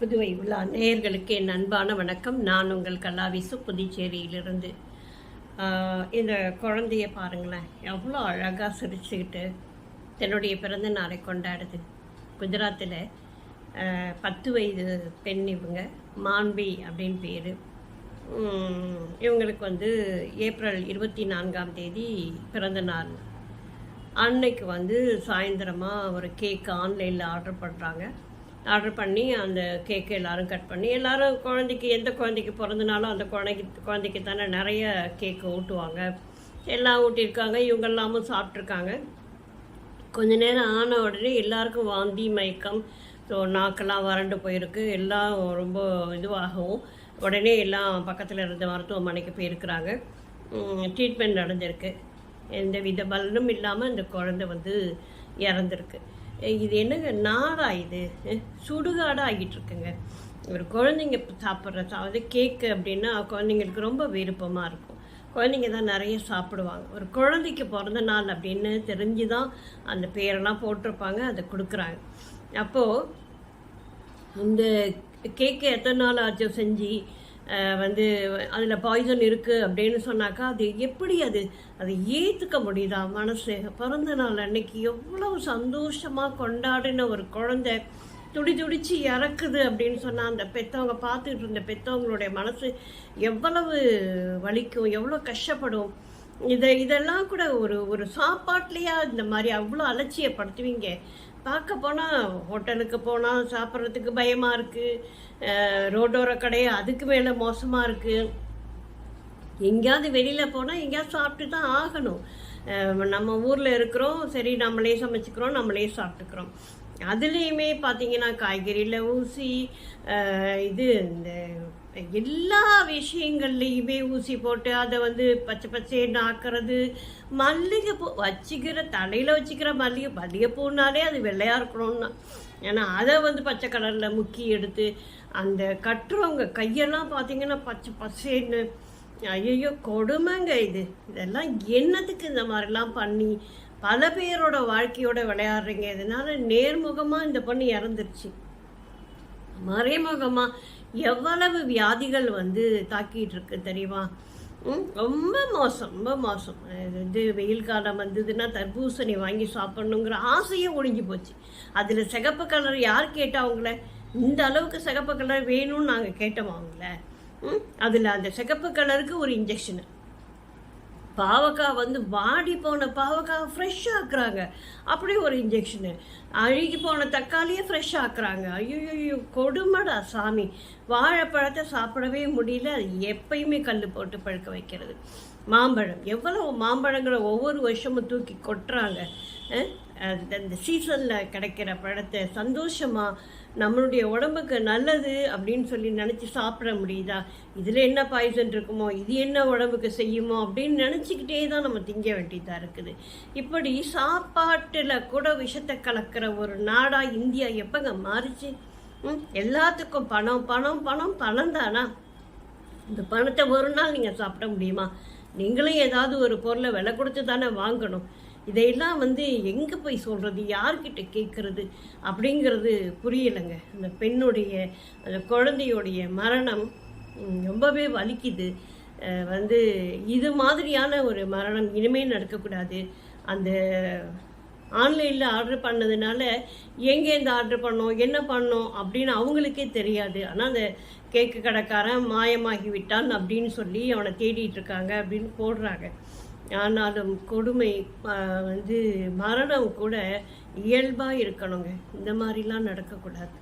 புதுவை உள்ள நேயர்களுக்கு என் அன்பான வணக்கம். நான் உங்கள் கல்லாவிசு புதுச்சேரியிலிருந்து. இந்த குழந்தைய பாருங்களேன். எவ்வளோ அழகாக சிரிச்சுக்கிட்டு தன்னுடைய பிறந்த நாளை கொண்டாடுது. குஜராத்தில் பத்து வயது பெண் இவங்க மாண்பி அப்படின்னு பேர். இவங்களுக்கு வந்து ஏப்ரல் இருபத்தி நான்காம் தேதி பிறந்த நாள். அன்னைக்கு வந்து சாயந்தரமாக ஒரு கேக் ஆன்லைனில் ஆர்டர் பண்ணுறாங்க ஆர்டர் பண்ணி அந்த கேக்கு எல்லாரும் கட் பண்ணி எல்லாரும் குழந்தைக்கு எந்த குழந்தைக்கு பிறந்தனாலும் அந்த குழந்தைக்கு குழந்தைக்கு தானே நிறைய கேக்கு ஊட்டுவாங்க. எல்லாம் ஊட்டியிருக்காங்க இவங்க எல்லாமும் சாப்பிட்ருக்காங்க கொஞ்ச நேரம் ஆன உடனே எல்லாருக்கும் வாந்தி மயக்கம் ஸோ நாக்கெல்லாம் வறண்டு போயிருக்கு. எல்லாம் ரொம்ப இதுவாகவும் உடனே எல்லாம் பக்கத்தில் இருந்த மருத்துவமனைக்கு போயிருக்கிறாங்க. ட்ரீட்மெண்ட் நடந்திருக்கு. எந்த வித பலனும் இல்லாமல் இந்த குழந்தை வந்து இறந்துருக்கு. இது என்னங்க நாடா இது? சுடுகாடாக ஆகிட்டு இருக்குங்க ஒரு குழந்தைங்க சாப்பிட்ற அதாவது கேக்கு அப்படின்னா குழந்தைங்களுக்கு ரொம்ப விருப்பமாக இருக்கும். குழந்தைங்க தான் நிறைய சாப்பிடுவாங்க. ஒரு குழந்தைக்கு பிறந்த நாள் அப்படின்னு தெரிஞ்சு தான் அந்த பேரெல்லாம் போட்டிருப்பாங்க அதை கொடுக்குறாங்க. அப்போது இந்த கேக்கு எத்தனை நாள் ஆச்சோ செஞ்சு? வந்து அதில் பாய்சன் இருக்குது அப்படின்னு சொன்னாக்கா அது எப்படி அது அதை ஏற்றுக்க முடியுதா? மனசு பிறந்த நாள் அன்னைக்கு எவ்வளவு சந்தோஷமாக கொண்டாடின ஒரு குழந்தை. துடி துடிச்சு இறக்குது அப்படின்னு சொன்னால் அந்த பெற்றவங்க பார்த்துட்டு இருந்த பெற்றவங்களுடைய மனசு எவ்வளவு வலிக்கும் எவ்வளோ கஷ்டப்படும். இதை இதெல்லாம் கூட ஒரு ஒரு சாப்பாட்லையா இந்த மாதிரி அவ்வளோ அலட்சியப்படுத்துவீங்க. பார்க்க போனால் ஹோட்டலுக்கு போனால் சாப்பிட்றதுக்கு பயமாக இருக்குது ரோடோர கடை அதுக்கு மேலே மோசமாக இருக்குது எங்கேயாவது வெளியில் போனால் எங்கேயாவது சாப்பிட்டு தான் ஆகணும். நம்ம ஊரில் இருக்கிறோம் சரி நம்மளே சமைச்சுக்கிறோம் நம்மளே சாப்பிட்டுக்கிறோம். அதுலேயுமே பார்த்தீங்கன்னா காய்கறியில் ஊசி இது இந்த எல்லா விஷயங்கள்லையுமே ஊசி போட்டு அதை வந்து பச்சை பச்சைன்னு ஆக்குறது மல்லிகைப்பூ வச்சுக்கிற தலையில் வச்சுக்கிற மல்லிகை மல்லிகைப்பூனாலே அது வெள்ளையாக இருக்கணும்னா. ஏன்னா அதை வந்து பச்சை கலரில் முக்கி எடுத்து அந்த கட்டுறவங்க கையெல்லாம் பார்த்தீங்கன்னா பச்சை பசேன்னு ஐயோ கொடுமைங்க இது. இதெல்லாம் என்னத்துக்கு இந்த மாதிரிலாம் பண்ணி பல பேரோட வாழ்க்கையோட விளையாடுறீங்க. இதனால நேர்முகமாக இந்த பொண்ணு இறந்துருச்சு. மறைமுகமாக எவ்வளவு வியாதிகள் வந்து தாக்கிட்டு இருக்கு தெரியுமா? ம், ரொம்ப மோசம் ரொம்ப மோசம். இது வெயில் காலம் வந்ததுன்னா தர்பூசணி வாங்கி சாப்பிட்ணுங்கிற ஆசையே ஒழிஞ்சு போச்சு. அதில் சிகப்பு கலர் யார் கேட்டா அவங்கள? இந்த அளவுக்கு சிகப்பு கலர் வேணும்னு நாங்கள் கேட்டோம் அவங்கள? அதில் அந்த சிகப்பு கலருக்கு ஒரு இன்ஜெக்ஷனு பாவக்காய் வந்து வாடி போன பாவக்காய் ஃப்ரெஷ்ஷாக ஆக்குறாங்க. அப்படியே ஒரு இன்ஜெக்ஷனு அழுகி போன தக்காளியை ஃப்ரெஷ்ஷாக ஆக்குறாங்க. ஐயோ கொடுமடா சாமி. வாழைப்பழத்தை சாப்பிடவே முடியல. அது எப்பயுமே கல் போட்டு பழுக்க வைக்கிறது. மாம்பழம். எவ்வளவு மாம்பழங்களை ஒவ்வொரு வருஷமும் தூக்கி கொட்டுறாங்க. அது அந்த சீசனில் கிடைக்கிற பழத்தை சந்தோஷமாக நம்மளுடைய உடம்புக்கு நல்லது அப்படின்னு சொல்லி நினச்சி சாப்பிட முடியுதா? இதில் என்ன பாய்சன் இருக்குமோ இது என்ன உடம்புக்கு செய்யுமோ அப்படின்னு நினச்சிக்கிட்டே தான் நம்ம திங்க வேண்டியதாக இருக்குது. இப்படி சாப்பாட்டில் கூட விஷத்தை கலக்கிற ஒரு நாடாக இந்தியா எப்போங்க மாறிச்சு? எல்லாத்துக்கும் பணம் பணம் பணம் பணம் தானா? இந்த பணத்தை ஒரு நாள் நீங்கள் சாப்பிட முடியுமா? நீங்களும் ஏதாவது ஒரு பொருளை விலை கொடுத்து தானே வாங்கணும். இதையெல்லாம் வந்து எங்கே போய் சொல்கிறது யார்கிட்ட கேட்குறது அப்படிங்கிறது புரியலைங்க. அந்த பெண்ணுடைய அந்த குழந்தையுடைய மரணம் ரொம்பவே வலிக்குது. வந்து இது மாதிரியான ஒரு மரணம் இனிமேல் நடக்கக்கூடாது. அந்த ஆன்லைனில் ஆர்டர் பண்ணதுனால எங்கேருந்து ஆர்டர் பண்ணோம்? என்ன பண்ணோம்? அப்படின்னு அவங்களுக்கே தெரியாது. ஆனால் அந்த கேக்கு கடைக்காரன் மாயமாகி விட்டான் அப்படின்னு சொல்லி அவனை தேடிட்டு இருக்காங்க அப்படின்னு போடுறாங்க. ஆனாலும் கொடுமை வந்து மரணம் கூட இயல்பாக இருக்கணுங்க. இந்த மாதிரிலாம் நடக்கக்கூடாது.